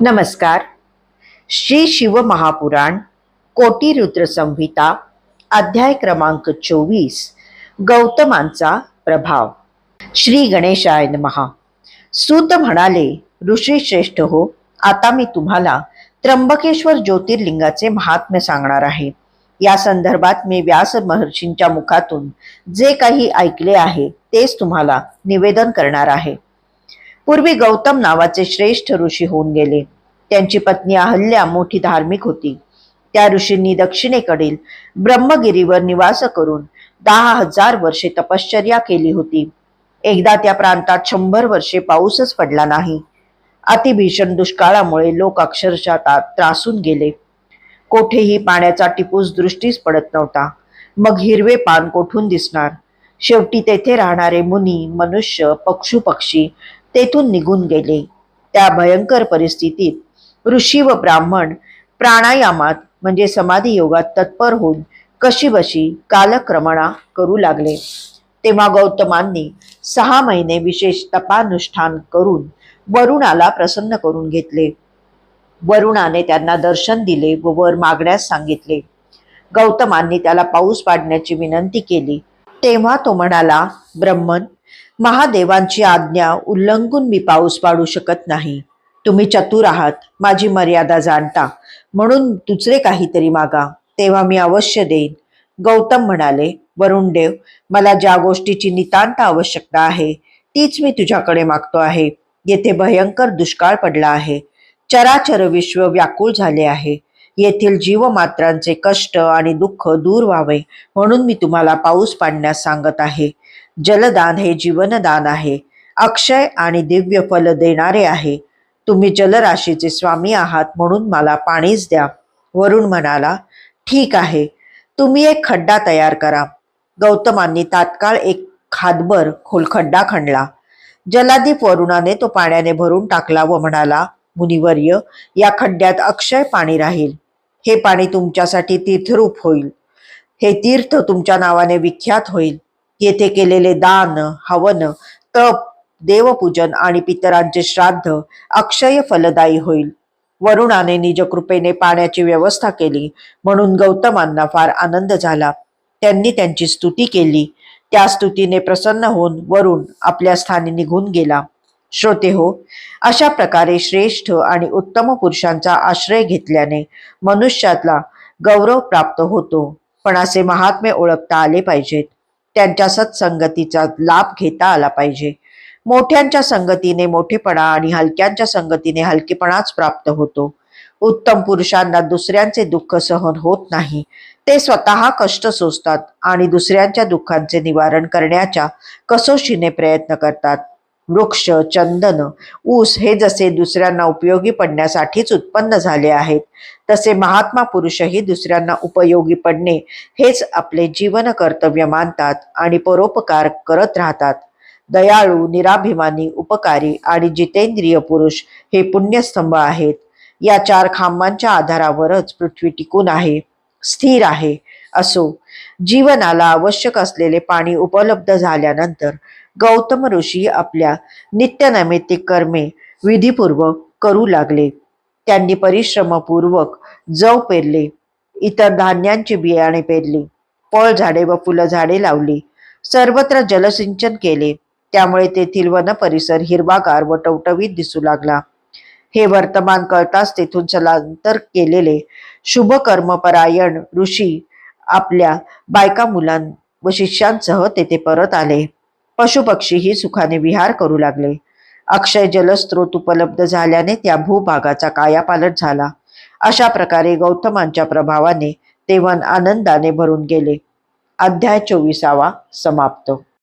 नमस्कार. श्री शिव महापुराण कोटी रुद्र संहिता अध्याय क्रमांक चोवीस गौतमांचा प्रभाव. श्री गणेशाय महा सूत म्हणाले ऋषी श्रेष्ठ हो आता मी तुम्हाला त्र्यंबकेश्वर ज्योतिर्लिंगाचे महात्म्य सांगणार आहे. या संदर्भात मी व्यास महर्षींच्या मुखातून जे काही ऐकले आहे तेच तुम्हाला निवेदन करणार आहे. पूर्वी गौतम नावाचे श्रेष्ठ ऋषी होऊन गेले. त्यांची पत्नी अहल्या मोठी धार्मिक होती. त्या ऋषींनी दक्षिणेकडील ब्रह्मगिरीवर निवास करून दहा हजार वर्षे तपश्चर्या केली होती. एकदा त्या प्रांतात शंभर वर्षे पाऊसच पडला नाही. अतिभीषण दुष्काळामुळे लोक अक्षरशः त्रासून गेले. कोठेही पाण्याचा टिपूस दृष्टीस पडत नव्हता. मग हिरवे पान कोठून दिसणार? शेवटी तेथे राहणारे मुनी मनुष्य पक्षू पक्षी तेथून निघून गेले. त्या भयंकर परिस्थितीत ऋषी व ब्राह्मण प्राणायामात म्हणजे समाधी योगात तत्पर होऊन कशीबशी कालक्रमणा करू लागले. तेव्हा गौतमांनी सहा महिने विशेष तपानुष्ठान करून वरुणाला प्रसन्न करून घेतले. वरुणाने त्यांना दर्शन दिले व वर मागण्यास सांगितले. गौतमांनी त्याला पाऊस पाडण्याची विनंती केली. तेव्हा तो म्हणाला ब्रह्मन महादेवांची आज्ञा उल्लंघून मी पाऊस पाडू शकत नाही. तुम्ही चतुर आहात माझी मर्यादा जाणता. म्हणून दुसरे काहीतरी मागा तेव्हा मी अवश्य देईन. गौतम म्हणाले वरुण देव मला ज्या गोष्टीची नितांत आवश्यकता आहे तीच मी तुझ्याकडे मागतो आहे. येथे भयंकर दुष्काळ पडला आहे. चराचर विश्व व्याकुळ झाले आहे. येथील जीवमात्रांचे कष्ट आणि दुःख दूर व्हावे म्हणून मी तुम्हाला पाऊस पाडण्यास सांगत आहे. जलदान हे जीवनदान आहे. अक्षय आणि दिव्य फल देणारे आहे. तुम्ही जलराशीचे स्वामी आहात म्हणून मला पाणीच द्या. वरुण म्हणाला ठीक आहे. तुम्ही एक खड्डा तयार करा. गौतमांनी तात्काळ एक खादभर खोल खड्डा खणला. जलादीप वरुणाने तो पाण्याने भरून टाकला व म्हणाला मुनिवर्य या खड्ड्यात अक्षय पाणी राहील. हे पाणी तुमच्यासाठी तीर्थरूप होईल. हे तीर्थ तुमच्या नावाने विख्यात होईल. येथे केलेले दान हवन तप देवपूजन आणि पितरांचे श्राद्ध अक्षय फलदायी होईल. वरुणाने निजकृपेने पाण्याची व्यवस्था केली म्हणून गौतमांना फार आनंद झाला. त्यांनी त्यांची स्तुती केली. त्या स्तुतीने प्रसन्न होऊन वरुण आपल्या स्थानी निघून गेला. श्रोते हो अशा प्रकारे श्रेष्ठ आणि उत्तम पुरुषांचा आश्रय घेतल्याने मनुष्यातला गौरव प्राप्त होतो. पण असे महात्मे ओळखता आले पाहिजेत. त्यांच्या सत्संगतीचा लाभ घेता आला पाहिजे. मोठ्यांच्या संगतीने मोठेपणा आणि हलक्यांच्या संगतीने हलकेपणाच प्राप्त होतो. उत्तम पुरुषांना दुसऱ्यांचे दुःख सहन होत नाही. ते स्वतः कष्ट सोसतात आणि दुसऱ्यांच्या दुःखांचे निवारण करण्याच्या कसोशीने प्रयत्न करतात. वृक्ष चंदन ऊस हे जसे दुसऱ्यांना उपयोगी पडण्यासाठीच उत्पन्न झाले आहेत तसे महात्मा पुरुषही दुसऱ्यांना उपयोगी पडणे हेच आपले जीवन कर्तव्य मानतात आणि परोपकार करत राहतात. दयाळू निराभिमानी उपकारी आणि जितेंद्रिय पुरुष हे पुण्यस्तंभ आहेत. या चार खांबांच्या आधारावरच पृथ्वी टिकून आहे स्थिर आहे. असो जीवनाला आवश्यक असलेले पाणी उपलब्ध झाल्यानंतर गौतम ऋषी आपल्या नित्यनैमित्तिक कर्मे विधीपूर्वक करू लागले. त्यांनी परिश्रमपूर्वक जव पेरले इतर धान्यांची बियाणे पेरली फळझाडे व फुलझाडे लावली सर्वत्र जलसिंचन केले. त्यामुळे तेथील वन परिसर हिरवागार व टवटवीत दिसू लागला. हे वर्तमान कळताच तेथून स्थलांतर केलेले शुभ कर्मपरायण ऋषी आपल्या बायका मुलां व शिष्यांसह तेथे परत आले. पशुपक्षीही सुखाने विहार करू लागले. अक्षय जलस्रोत उपलब्ध झाल्याने त्या भूभागाचा कायापालट झाला. अशा प्रकारे गौतमांच्या प्रभावाने ते वन आनंदाने भरून गेले. अध्याय चोवीसावा समाप्त.